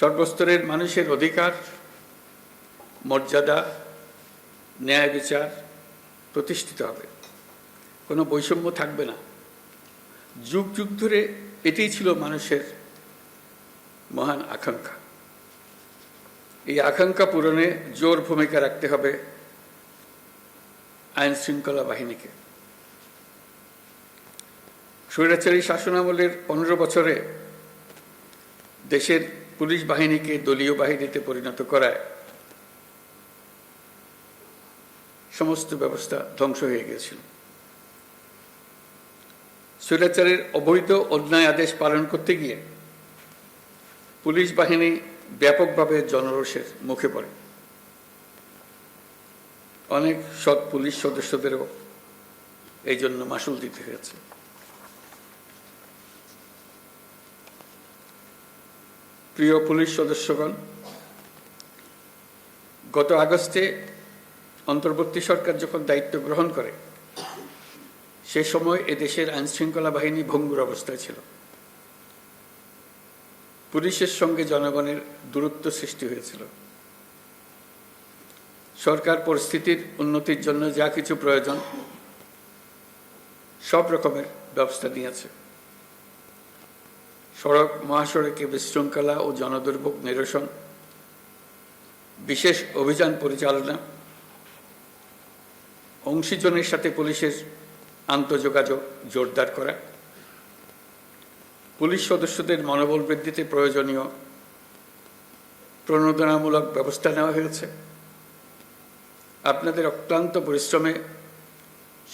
সর্বস্তরের মানুষের অধিকার, মর্যাদা, ন্যায় বিচার প্রতিষ্ঠিত হবে। কোনো বৈষম্য থাকবে না। যুগ যুগ ধরে এটাই ছিল মানুষের মহান আকাঙ্ক্ষা। এই আকাঙ্ক্ষা পূরণে জোর ভূমিকা রাখতে হবে আইন শৃঙ্খলা বাহিনীকে। স্বৈরাচারী শাসনামলের পনেরো বছরে দেশের পুলিশ বাহিনীকে দলীয় বাহিনীতে পরিণত করায় সমস্ত ব্যবস্থা ধ্বংস হয়ে গিয়েছিল। স্বৈরাচারের অবৈধ অন্যায় আদেশ পালন করতে গিয়ে পুলিশ বাহিনী ব্যাপকভাবে জনরোষের মুখে পড়ে। অনেক সৎ পুলিশ সদস্যদেরও এই জন্য মাসুল দিতে হয়েছে। প্রিয় পুলিশ সদস্যগণ, গত আগস্টে অন্তর্বর্তী সরকার যখন দায়িত্ব গ্রহণ করে, সে সময় এদেশের আইন শৃঙ্খলা বাহিনী ভঙ্গুর অবস্থায় ছিল। পুলিশের সঙ্গে জনগণের দূরত্ব সৃষ্টি হয়েছিল। সরকার পরিস্থিতির উন্নতির জন্য যা কিছু প্রয়োজন, সব রকমের ব্যবস্থা নিয়েছে। সড়ক মহাসড়কে বিশৃঙ্খলা ও জনদুর্ভোগ নিরসন, বিশেষ অভিযান পরিচালনা, অংশীজনের সাথে পুলিশের আন্তঃযোগাযোগ জোরদার করা, পুলিশ সদস্যদের মনোবল বৃদ্ধিতে প্রয়োজনীয় প্রণোদনামূলক ব্যবস্থা নেওয়া হয়েছে। আপনাদের অক্লান্ত পরিশ্রমে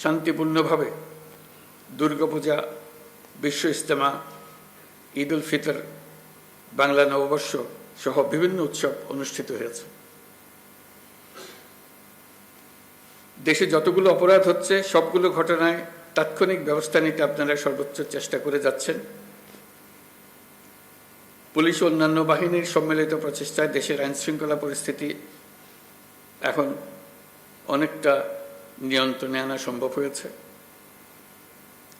শান্তিপূর্ণভাবে দুর্গাপূজা, বিশ্ব ইস্তেমা ঈদ উল ফিতর, বাংলা নববর্ষ সহ বিভিন্ন উৎসব অনুষ্ঠিত হয়েছে। দেশে যতগুলো অপরাধ হচ্ছে, সবগুলো ঘটনায় তাৎক্ষণিক ব্যবস্থা নিতে আপনারা সর্বোচ্চ চেষ্টা করে যাচ্ছেন। পুলিশ অন্যান্য বাহিনীর সম্মিলিত প্রচেষ্টায় দেশের আইন শৃঙ্খলা পরিস্থিতি এখন অনেকটা নিয়ন্ত্রণে আনা সম্ভব হয়েছে।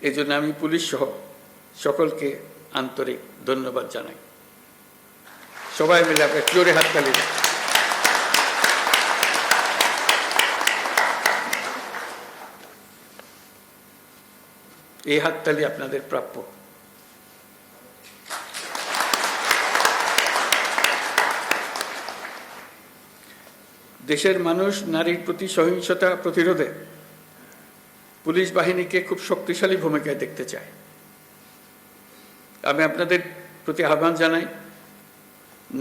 এই জন্য আমি পুলিশ সহ সকলকে আন্তরিক ধন্যবাদ জানাই। সবাই মিলে আপনার জোরে হাততালি দিন। এই হাততালি আপনাদের প্রাপ্য। দেশের মানুষ নারীর প্রতি সহিংসতা প্রতিরোধে পুলিশ বাহিনীকে খুব শক্তিশালী ভূমিকায় দেখতে চায়। আমি আপনাদের প্রতি আহ্বান জানাই,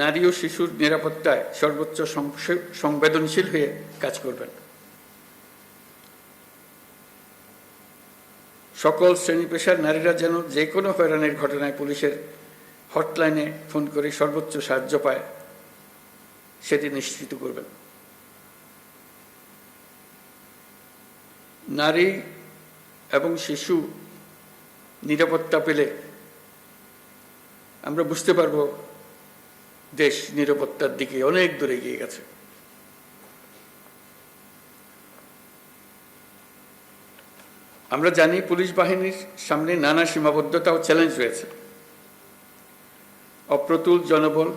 নারী ও শিশুর নিরাপত্তায় সর্বোচ্চ সংবেদনশীল হয়ে কাজ করবেন। সকল শ্রেণি পেশার নারীরা যেন যে কোনো হয়রানির ঘটনায় পুলিশের হটলাইনে ফোন করে সর্বোচ্চ সাহায্য পায়, সেটি নিশ্চিত করবেন। নারী এবং শিশু নিরাপত্তা পেলে আমরা বুঝতে পারব দেশ নিরাপত্তার দিকে অনেক দূরে এগিয়ে গেছে। আমরা জানি পুলিশ বাহিনীর সামনে নানা সীমাবদ্ধতা ও চ্যালেঞ্জ রয়েছে অপ্রতুল জনবল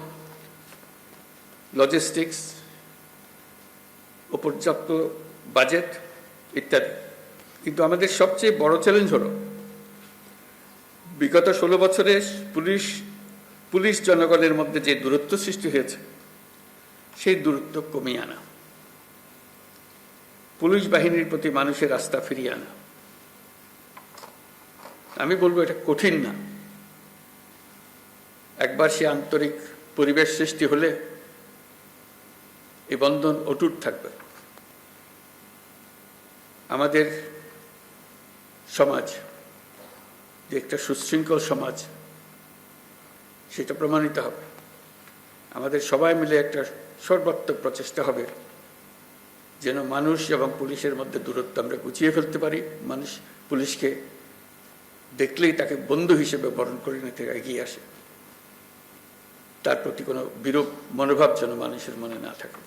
লজিস্টিক্স ও পর্যাপ্ত বাজেট ইত্যাদি। কিন্তু আমাদের সবচেয়ে বড় চ্যালেঞ্জ হলো, বিগত ষোলো বছরে পুলিশ পুলিশ জনগণের মধ্যে যে দূরত্ব সৃষ্টি হয়েছে, সেই দূরত্ব কমিয়ে আনা। পুলিশ বাহিনীর প্রতি মানুষের আস্থা ফিরিয়ে আনা। আমি বলব এটা কঠিন না। একবার সে আন্তরিক পরিবেশ সৃষ্টি হলে এই বন্ধন অটুট থাকবে। আমাদের সমাজ যে একটা সুশৃঙ্খল সমাজ সেটা প্রমাণিত হবে। আমাদের সবাই মিলে একটা সর্বাত্মক প্রচেষ্টা হবে যেন মানুষ এবং পুলিশের মধ্যে দূরত্ব আমরা গুছিয়ে ফেলতে পারি। মানুষ পুলিশকে দেখলেই তাকে বন্ধু হিসেবে বরণ করে নিতে এগিয়ে আসে। তার প্রতি কোনো বিরূপ মনোভাব যেন মানুষের মনে না থাকে।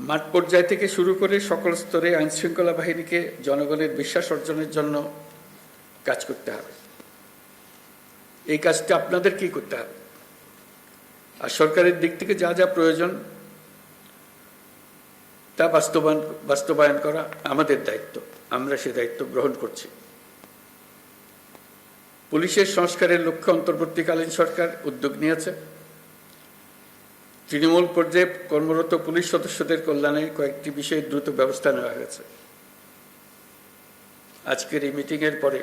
মাঠ পর্যায় থেকে শুরু করে সকল স্তরে আইনশৃঙ্খলা বাহিনীকে জনগণের বিশ্বাস অর্জনের জন্য কাজ করতে হবে। এই কাজটা আপনাদের কি করতে হবে? আর সরকারের দিক থেকে যা যা প্রয়োজন, তা বাস্তবায়ন বাস্তবায়ন করা আমাদের দায়িত্ব। আমরা সে দায়িত্ব গ্রহণ করছি। পুলিশের সংস্কারের লক্ষ্যে অন্তর্বর্তীকালীন সরকার উদ্যোগ নিয়েছে। তৃণমূল পর্যায়ে কর্মরত পুলিশ সদস্যদের কল্যাণে কয়েকটি বিষয়ে দ্রুত ব্যবস্থা নেওয়া হয়েছে। আজকের এই মিটিংয়ের পরে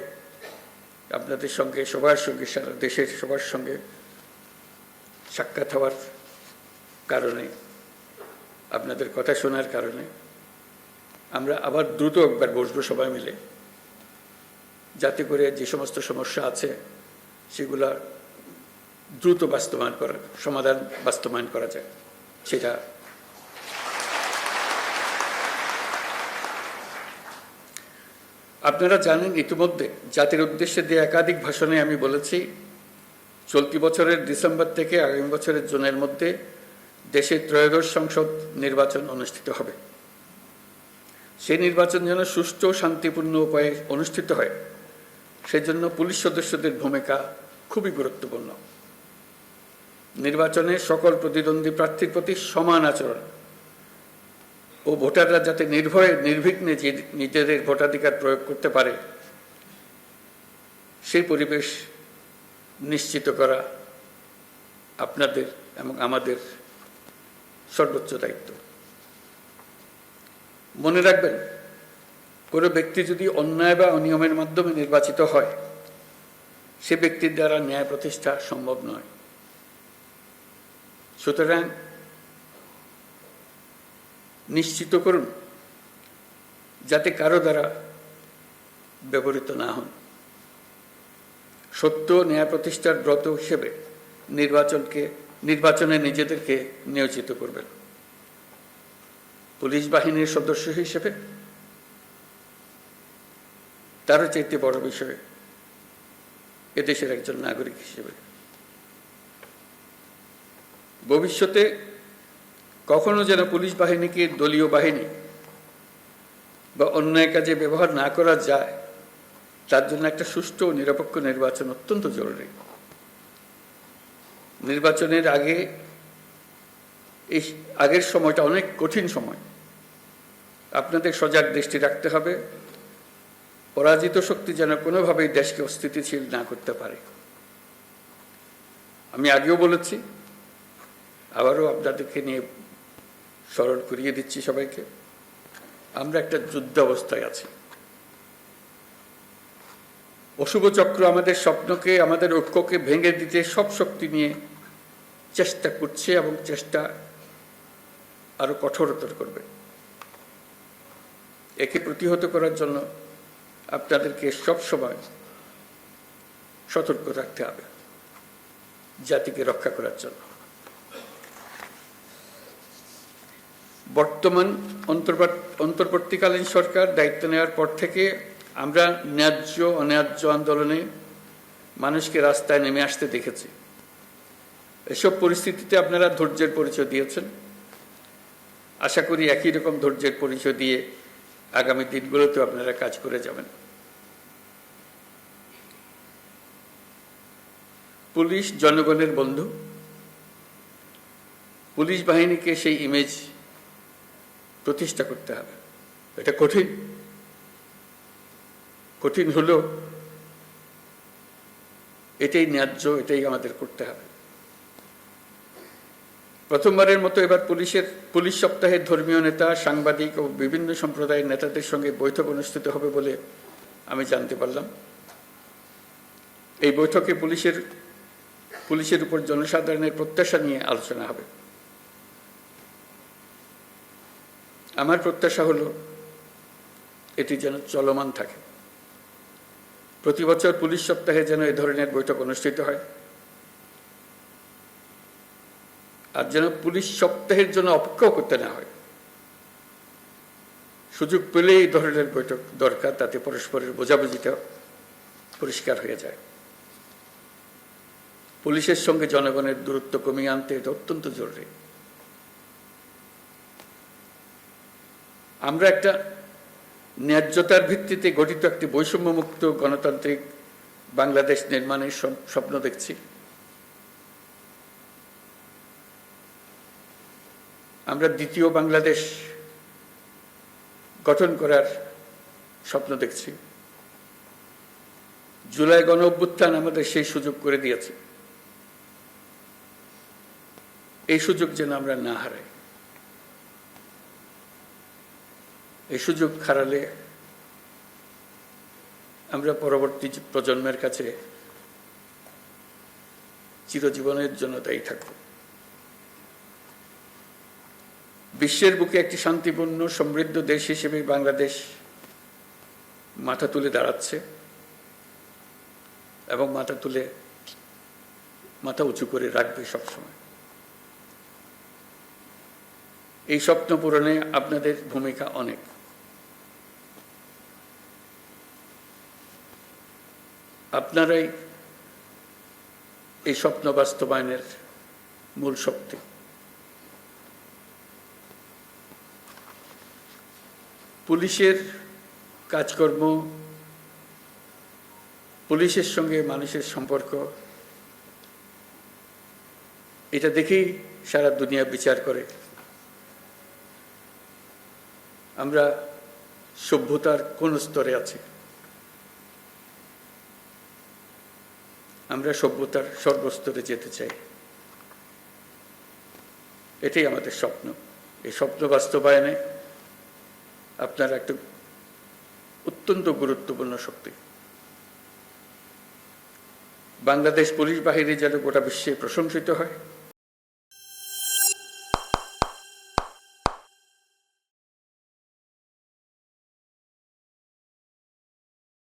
আপনাদের সঙ্গে, সবার সঙ্গে, সারা দেশের সবার সঙ্গে সাক্ষাৎ হওয়ার কারণে, আপনাদের কথা শোনার কারণে, আমরা আবার দ্রুত একবার বসবো সবাই মিলে। যাতে করে যে সমস্ত সমস্যা আছে, সেগুলা দ্রুত বাস্তবায়ন করা সমাধান বাস্তবায়ন করা যায়, সেটা আপনারা জানেন ইতিমধ্যে জাতির উদ্দেশ্যে দিয়ে একাধিক ভাষণে আমি বলেছি, চলতি বছরের ডিসেম্বর থেকে আগামী বছরের জুনের মধ্যে দেশের ত্রয়োদশ সংসদ নির্বাচন অনুষ্ঠিত হবে। সেই নির্বাচন যেন সুষ্ঠু শান্তিপূর্ণ উপায়ে অনুষ্ঠিত হয়, সেজন্য পুলিশ সদস্যদের ভূমিকা খুবই গুরুত্বপূর্ণ। নির্বাচনে সকল প্রতিদ্বন্দ্বী প্রার্থীর প্রতি সমান আচরণ ও ভোটাররা যাতে নির্ভয়ে, নির্বিঘ্নে নিজেদের ভোটাধিকার প্রয়োগ করতে পারে, সেই পরিবেশ নিশ্চিত করা আপনাদের এবং আমাদের সর্বোচ্চ দায়িত্ব। মনে রাখবেন, কোনো ব্যক্তি যদি অন্যায় বা অনিয়মের মাধ্যমে নির্বাচিত হয়, সে ব্যক্তির দ্বারা ন্যায় প্রতিষ্ঠা সম্ভব নয়। সুতরাং নিশ্চিত করুন যাতে কারও দ্বারা ব্যবহৃত না হন সত্য ন্যায় প্রতিষ্ঠার ব্রত হিসেবে নির্বাচনকে, নির্বাচনে নিজেদেরকে নিয়োজিত করবেন। পুলিশ বাহিনীর সদস্য হিসেবে তারও চাইতে বড় বিষয় এদেশের একজন নাগরিক হিসেবে। ভবিষ্যতে কখনো যেন পুলিশ বাহিনীকে দলীয় বাহিনী বা অন্যায় কাজে ব্যবহার না করা যায়, তার জন্য একটা সুষ্ঠু ও নিরপেক্ষ নির্বাচন অত্যন্ত জরুরি। নির্বাচনের আগে এই আগের সময়টা অনেক কঠিন সময়। আপনাদের সজাগ দৃষ্টি রাখতে হবে। পরাজিত শক্তি যেন কোনোভাবেই দেশকে অস্থিতিশীল না করতে পারে। আমি আগেও বলেছি, আবারও আপনাদেরকে নিয়ে স্মরণ করিয়ে দিচ্ছি সবাইকে। আমরা একটা যুদ্ধ অবস্থায় আছি। অশুভ চক্র আমাদের স্বপ্নকে, আমাদের ঐক্যকে ভেঙে দিতে সব শক্তি নিয়ে চেষ্টা করছে এবং চেষ্টা আরও কঠোরতর করবে। একে প্রতিহত করার জন্য আপনাদেরকে সব সময় সতর্ক থাকতে হবে, জাতিকে রক্ষা করার জন্য। বর্তমান অন্তর্বর্ত- অন্তর্বর্তীকালীন সরকার দায়িত্ব নেওয়ার পর থেকে আমরা ন্যায্য অন্যায্য আন্দোলনে মানুষকে রাস্তায় নেমে আসতে দেখেছি। এসব পরিস্থিতিতে আপনারা ধৈর্যের পরিচয় দিয়েছেন। আশা করি একই রকম ধৈর্যের পরিচয় দিয়ে আগামী দিনগুলোতেও আপনারা কাজ করে যাবেন। পুলিশ জনগণের বন্ধু। পুলিশ বাহিনীকে সেই ইমেজ প্রতিষ্ঠা করতে হবে। এটা কঠিন। কঠিন হলেও এটাই ন্যায্য, এটাই আমাদের করতে হবে। প্রথমবারের মতো এবার পুলিশের, পুলিশ সপ্তাহের ধর্মীয় নেতা, সাংবাদিক ও বিভিন্ন সম্প্রদায়ের নেতাদের সঙ্গে বৈঠক অনুষ্ঠিত হবে বলে আমি জানতে পারলাম। এই বৈঠকে পুলিশের পুলিশের উপর জনসাধারণের প্রত্যাশা নিয়ে আলোচনা হবে। আমার প্রত্যাশা হলো এটি যেন চলমান থাকে। প্রতি বছর পুলিশ সপ্তাহে যেন এ ধরনের বৈঠক অনুষ্ঠিত হয়। আর যেন পুলিশ সপ্তাহের জন্য অপেক্ষাও করতে না হয়। সুযোগ পেলে এই ধরনের বৈঠক দরকার, তাতে পরস্পরের বোঝাবুঝিটা পরিষ্কার হয়ে যায়। পুলিশের সঙ্গে জনগণের দূরত্ব কমিয়ে আনতে এটা অত্যন্ত জরুরি। আমরা একটা ন্যায্যতার ভিত্তিতে গঠিত একটি বৈষম্যমুক্ত গণতান্ত্রিক বাংলাদেশ নির্মাণের স্বপ্ন দেখছি। আমরা দ্বিতীয় বাংলাদেশ গঠন করার স্বপ্ন দেখছি। জুলাই গণ অভ্যুত্থান আমাদের সেই সুযোগ করে দিয়েছে। এই সুযোগ যেন আমরা না হারাই। এই সুযোগ হারালে আমরা পরবর্তী প্রজন্মের কাছে চিরজীবনের জন্য দায়ী থাকব। বিশ্বের বুকে একটি শান্তিপূর্ণ, সমৃদ্ধ দেশ হিসেবে বাংলাদেশ মাথা তুলে দাঁড়াচ্ছে এবং মাথা তুলে মাথা উঁচু করে রাখবে সবসময়। এই স্বপ্ন পূরণে আপনাদের ভূমিকা অনেক। আপনারাই এই স্বপ্ন বাস্তবায়নের মূল শক্তি। পুলিশের কাজকর্ম, পুলিশের সঙ্গে মানুষের সম্পর্ক, এটা দেখেই সারা দুনিয়া বিচার করে। আমরা সভ্যতার কোন স্তরে আছি? আমরা সভ্যতার সর্বস্তরে যেতে চাই। এটাই আমাদের স্বপ্ন। এই স্বপ্ন বাস্তবায়নে আপনার একটা অত্যন্ত গুরুত্বপূর্ণ শক্তি। বাংলাদেশ পুলিশ বাহিনী যেন গোটা বিশ্বে প্রশংসিত হয়।